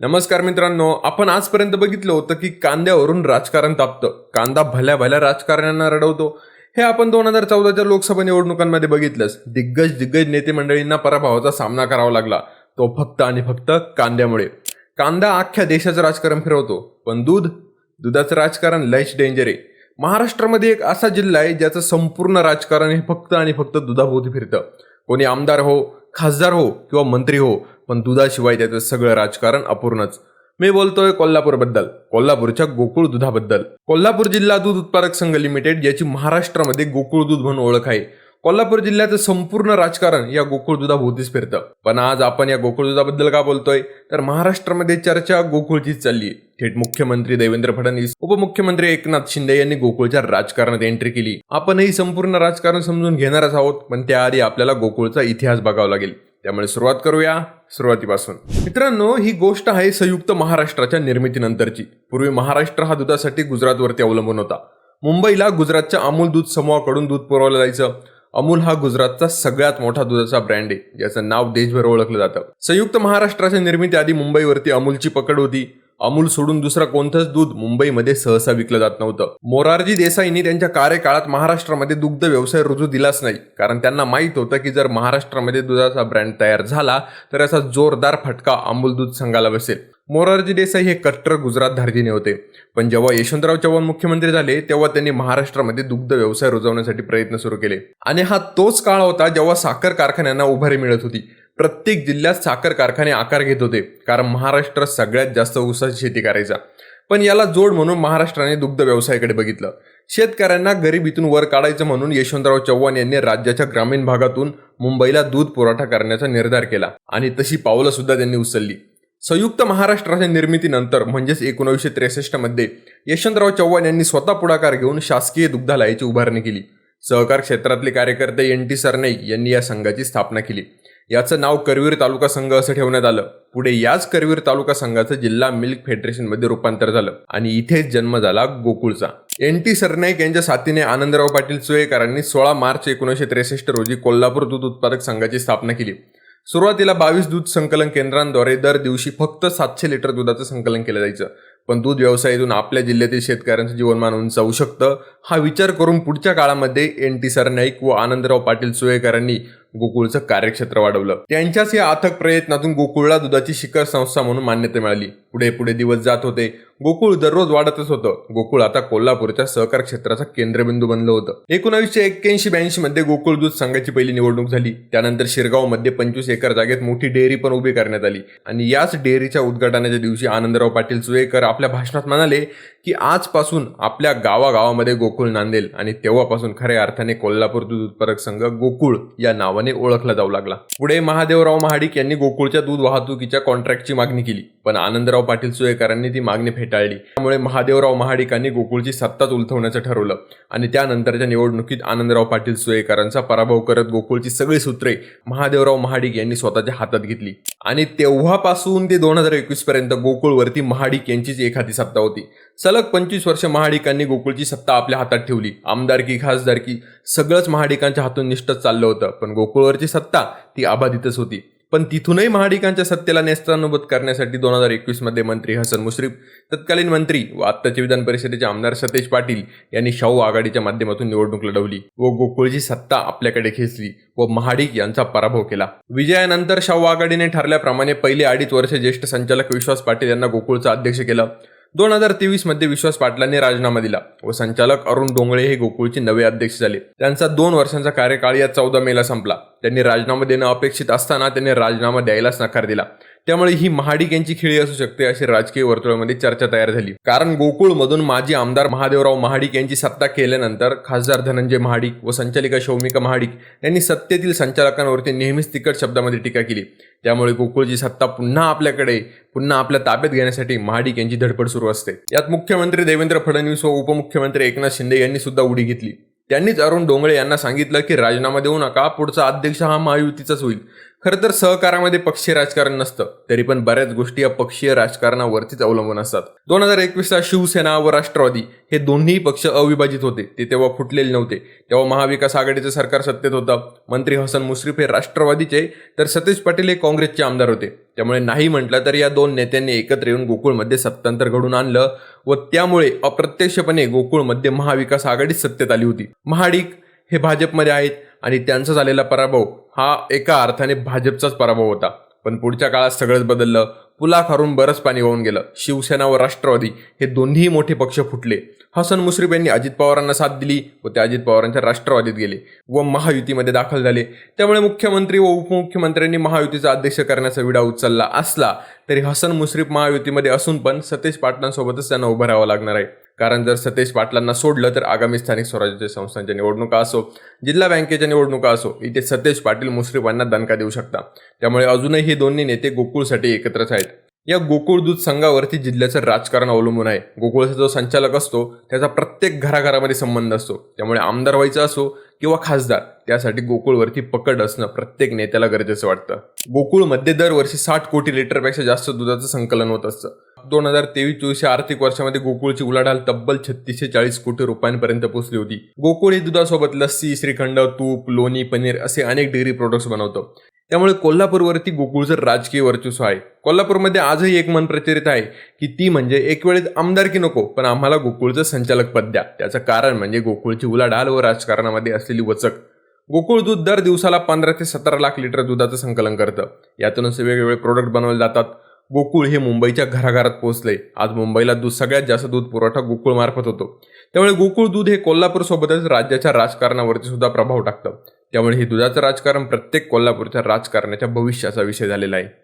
नमस्कार मित्रांनो आपण आजपर्यंत बघितलं होतं की कांद्यावरून राजकारण तापतं. कांदा भल्या भल्या राजकारण्यांना रडवतो. हे आपण दोन हजार चौदाच्या लोकसभा निवडणुकांमध्ये बघितलंच. दिग्गज दिग्गज नेते मंडळींना पराभवाचा सामना करावा लागला. तो फक्त आणि फक्त कांद्यामुळे. कांदा अख्ख्या देशाचं राजकारण फिरवतो. पण दूध? दुधाचं राजकारण लयच डेंजर आहे. महाराष्ट्रामध्ये एक असा जिल्हा आहे ज्याचं संपूर्ण राजकारण हे फक्त आणि फक्त दुधाभोवती फिरतं. कोणी आमदार हो खासदार हो किंवा मंत्री हो पण दुधाशिवाय त्याचं सगळं राजकारण अपूर्णच. मी बोलतोय कोल्हापूरबद्दल कोल्हापूरच्या गोकुळ दुधाबद्दल. कोल्हापूर जिल्हा दूध उत्पादक संघ लिमिटेड ज्याची महाराष्ट्रामध्ये गोकुळ दूध म्हणून ओळख आहे. कोल्हापूर जिल्ह्याचं संपूर्ण राजकारण या गोकुळ दुधाभोवतीच फिरतं. पण आज आपण या गोकुळ दुधाबद्दल का बोलतोय? तर महाराष्ट्रामध्ये चर्चा गोकुळचीच चालली थेट मुख्यमंत्री देवेंद्र फडणवीस उपमुख्यमंत्री एकनाथ शिंदे यांनी गोकुळच्या राजकारणात एंट्री केली. आपण ही संपूर्ण राजकारण समजून घेणारच आहोत पण त्याआधी आपल्याला गोकुळचा इतिहास बघावा लागेल. त्यामुळे सुरुवात करूया सुरुवातीपासून. मित्रांनो ही गोष्ट आहे संयुक्त महाराष्ट्राच्या निर्मितीनंतरची. पूर्वी महाराष्ट्र हा दुधासाठी गुजरातवरती अवलंबून होता. मुंबईला गुजरातच्या अमूल दूध समूहाकडून दूध पुरवलं जायचं. अमूल हा गुजरातचा सगळ्यात मोठा दुधाचा ब्रँड आहे ज्याचं नाव देशभर ओळखलं जातं. संयुक्त महाराष्ट्राच्या निर्मिती आधी मुंबईवरती अमूलची पकड होती. अमूल सोडून दुसरा कोणतंच दूध मुंबईमध्ये सहसा विकलं जात नव्हतं. मोरारजी देसाईंनी त्यांच्या कार्यकाळात महाराष्ट्रामध्ये दुग्ध व्यवसाय रुजू दिलाच नाही. कारण त्यांना माहीत होतं की जर महाराष्ट्रामध्ये दुधाचा ब्रँड तयार झाला तर याचा जोरदार फटका अमूल दूध संघाला बसेल. मोरारजी देसाई हे कट्टर गुजरात धार्जिने होते. पण जेव्हा यशवंतराव चव्हाण मुख्यमंत्री झाले तेव्हा त्यांनी महाराष्ट्रामध्ये दुग्ध व्यवसाय रुजवण्यासाठी प्रयत्न सुरू केले. आणि हा तोच काळ होता जेव्हा साखर कारखान्यांना उभारी मिळत होती. प्रत्येक जिल्ह्यात साखर कारखाने आकार घेत होते कारण महाराष्ट्र सगळ्यात जास्त ऊसाची शेती करायचा. पण याला जोड म्हणून महाराष्ट्राने दुग्ध व्यवसायाकडे बघितलं. शेतकऱ्यांना गरिबीतून वर काढायचं म्हणून यशवंतराव चव्हाण यांनी राज्याच्या ग्रामीण भागातून मुंबईला दूध पुरवठा करण्याचा निर्धार केला आणि तशी पावलं सुद्धा त्यांनी उचलली. संयुक्त महाराष्ट्राच्या निर्मितीनंतर म्हणजेच एकोणीसशे त्रेसष्टमध्ये यशवंतराव चव्हाण यांनी स्वतः पुढाकार घेऊन शासकीय दुग्धालयाची उभारणी केली. सहकार क्षेत्रातले कार्यकर्ते एन टी सरनाईक यांनी या संघाची स्थापना केली. याचं नाव करवीर तालुका संघ असं ठेवण्यात आलं. पुढे याच करवीर तालुका संघाचं जिल्हा मिल्क फेडरेशनमध्ये रूपांतर झालं आणि इथेच जन्म झाला गोकुळचा. एन टी सरनाईक यांच्या साथीने आनंदराव पाटील सुयेकरांनी सोळा मार्च एकोणीसशे त्रेसष्ट रोजी कोल्हापूर दूध उत्पादक संघाची स्थापना केली. सुरुवातीला बावीस दूध संकलन केंद्रांद्वारे दर दिवशी फक्त सातशे लिटर दुधाचं संकलन केलं जायचं. पण दूध व्यवसायातून आपल्या जिल्ह्यातील शेतकऱ्यांचं जीवनमान उंचावू जाऊ शकतं. हा विचार करून पुढच्या काळामध्ये एन टी सरनाईक व आनंदराव पाटील सुयेकरांनी गोकुळचं कार्यक्षेत्र वाढवलं. त्यांच्याच या अथक प्रयत्नातून गोकुळला दुधाची शिखर संस्था म्हणून मान्यता मिळाली. पुढे पुढे दिवस जात होते. गोकुळ दररोज वाढतच होतं. गोकुळ आता कोल्हापूरच्या सहकार क्षेत्राचा केंद्रबिंदू बनलं होतं. एकोणावीसशे एक्क्याऐंशी ब्याऐंशी मध्ये गोकुळ दूध संघाची पहिली निवडणूक झाली. त्यानंतर शिरगावमध्ये पंचवीस एकर जागेत मोठी डेअरी पण उभी करण्यात आली. आणि याच डेअरीच्या उद्घाटनाच्या दिवशी आनंदराव पाटील सुयेकर आपल्या भाषणात म्हणाले की आजपासून आपल्या गावागावामध्ये गोकुळ नांदेल आणि तेव्हापासून खऱ्या अर्थाने कोल्हापूर दूध उत्पादक संघ गोकुळ या नावाने ओळखला जाऊ लागला. पुढे महादेवराव महाडिक यांनी गोकुळच्या दूध वाहतुकीच्या कॉन्ट्रॅक्टची मागणी केली. पण आनंदराव पाटील सुयेकरांनी ती मागणी फेटाळली. त्यामुळे महादेवराव महाडिकांनी गोकुळची सत्ताच उलथवण्याचं ठरवलं. आणि त्यानंतरच्या निवडणुकीत आनंदराव पाटील सुयेकरांचा पराभव करत गोकुळची सगळी सूत्रे महादेवराव महाडिक यांनी स्वतःच्या हातात घेतली. आणि तेव्हापासून ते दोन हजार एकवीस पर्यंत गोकुळवरती महाडिक यांचीच एखादी सत्ता होती. सलग पंचवीस वर्ष महाडिकांनी गोकुळची सत्ता आपल्या हातात ठेवली. आमदारकी खासदारकी सगळंच महाडिकांच्या हातून निष्ठच चाललं होतं. पण गोकुळवरची सत्ता ती अबाधितच होती. पण तिथूनही महाडिकांच्या सत्तेला नेस्तानुबत करण्यासाठी दोन हजार एकवीसमध्ये मंत्री हसन मुश्रीफ तत्कालीन मंत्री व आत्ताचे विधान परिषदेचे आमदार सतेज पाटील यांनी शाहू आघाडीच्या माध्यमातून निवडणूक लढवली व गोकुळची सत्ता आपल्याकडे खेचली व महाडिक यांचा पराभव केला. विजयानंतर शाहू आघाडीने ठरल्याप्रमाणे पहिले अडीच वर्ष ज्येष्ठ संचालक विश्वास पाटील यांना गोकुळचा अध्यक्ष केलं. दोन हजार तेवीसमध्ये विश्वास पाटलांनी राजीनामा दिला व संचालक अरुण डोंगळे हे गोकुळचे नवे अध्यक्ष झाले. त्यांचा दोन वर्षांचा कार्यकाळ या चौदा मेला संपला. त्यांनी राजीनामा देणं अपेक्षित असताना त्यांनी राजीनामा द्यायलाच नकार दिला. त्यामुळे ही महाडिक यांची खेळी असू शकते अशी राजकीय वर्तुळामध्ये चर्चा तयार झाली. कारण गोकुळमधून माजी आमदार महादेवराव महाडिक यांची सत्ता केल्यानंतर खासदार धनंजय महाडिक व संचालिका शौमिका महाडिक यांनी सत्तेतील संचालकांवरती नेहमीच तिखट शब्दामध्ये टीका केली. त्यामुळे गोकुळची सत्ता पुन्हा आपल्याकडे पुन्हा आपल्या ताब्यात घेण्यासाठी महाडिक यांची धडपड सुरू असते. यात मुख्यमंत्री देवेंद्र फडणवीस व उपमुख्यमंत्री एकनाथ शिंदे यांनी सुद्धा उडी घेतली. त्यांनीच अरुण डोंगळे यांना सांगितलं की राजीनामा देऊ नका पुढचा अध्यक्ष हा महायुतीचाच होईल. खरं तर सहकारामध्ये पक्षीय राजकारण नसतं तरी पण बऱ्याच गोष्टी या पक्षीय राजकारणावरतीच अवलंबून असतात. दोन हजार एकवीसला शिवसेना व राष्ट्रवादी हे दोन्ही पक्ष अविभाजित होते. ते तेव्हा फुटलेले नव्हते. तेव्हा महाविकास आघाडीचं सरकार सत्तेत होतं. मंत्री हसन मुश्रीफ हे राष्ट्रवादीचे तर सतीश पाटील हे काँग्रेसचे आमदार होते. त्यामुळे नाही म्हटलं तर या दोन नेत्यांनी एकत्र येऊन गोकुळमध्ये सत्तांतर घडून आणलं व त्यामुळे अप्रत्यक्षपणे गोकुळमध्ये महाविकास आघाडी सत्तेत आली होती. महाडिक हे भाजपमध्ये आहेत आणि त्यांचा झालेला पराभव हा एका अर्थाने भाजपचाच पराभव होता. पण पुढच्या काळात सगळंच बदललं. पुलाखारून बरंच पाणी वाहून गेलं. शिवसेना व राष्ट्रवादी हे दोन्ही मोठे पक्ष फुटले. हसन मुश्रीफ यांनी अजित पवारांना साथ दिली व ते अजित पवारांच्या राष्ट्रवादीत गेले व महायुतीमध्ये दाखल झाले. त्यामुळे मुख्यमंत्री व उपमुख्यमंत्र्यांनी महायुतीचा अध्यक्ष करण्याचा विडा उचलला असला तरी हसन मुश्रीफ महायुतीमध्ये असून पण सतेज पाटलांसोबतच त्यांना उभं राहावं लागणार आहे. कारण जर सतीश पाटलांना सोडलं तर आगामी स्थानिक स्वराज्य संस्थांच्या निवडणुका असो जिल्हा बँकेच्या निवडणुका असो इथे सतेज पाटील मुश्रीफांना दणका देऊ शकता. त्यामुळे अजूनही हे दोन्ही नेते गोकुळसाठी एकत्रच आहेत. या गोकुळ दूध संघावरती जिल्ह्याचं राजकारण अवलंबून आहे. गोकुळचा जो संचालक असतो त्याचा प्रत्येक घराघरामध्ये संबंध असतो. त्यामुळे आमदार व्हायचा असो किंवा खासदार त्यासाठी गोकुळवरती पकड असणं प्रत्येक नेत्याला गरजेचं वाटतं. गोकुळमध्ये दरवर्षी साठ कोटी लिटरपेक्षा जास्त दुधाचं संकलन होत असतं. दोन हजार तेवीस चोवीस या आर्थिक वर्षामध्ये गोकुळची उलाढाल तब्बल छत्तीसशे चाळीस कोटी रुपयांपर्यंत पोहोचली होती. गोकुळ ही दुधासोबत लस्सी श्रीखंड तूप लोणी पनीर असे अनेक डेअरी प्रोडक्ट्स बनवतं. त्यामुळे कोल्हापूरवरती गोकुळचं राजकीय वर्चस्व आहे. कोल्हापूरमध्ये आजही एक मन प्रचलित आहे की ती म्हणजे एक वेळेस आमदारकी नको पण आम्हाला गोकुळचं संचालक पद द्या. त्याचं कारण म्हणजे गोकुळची उलाढाल व राजकारणामध्ये असलेली वचक. गोकुळ दूध दर दिवसाला पंधरा ते सतरा लाख लिटर दुधाचं संकलन करतं. यातूनच वेगवेगळे प्रोडक्ट बनवले जातात. गोकुळ हे मुंबईच्या घराघरात पोहोचले. आज मुंबईला दूध सगळ्यात जास्त दूध पुरवठा गोकुळमार्फत होतो. त्यामुळे गोकुळ दूध हे कोल्हापूरसोबतच राज्याच्या राजकारणावरती सुद्धा प्रभाव टाकतं. त्यामुळे हे दुधाचं राजकारण प्रत्येक कोल्हापूरच्या राजकारणाच्या भविष्याचा विषय झालेला आहे.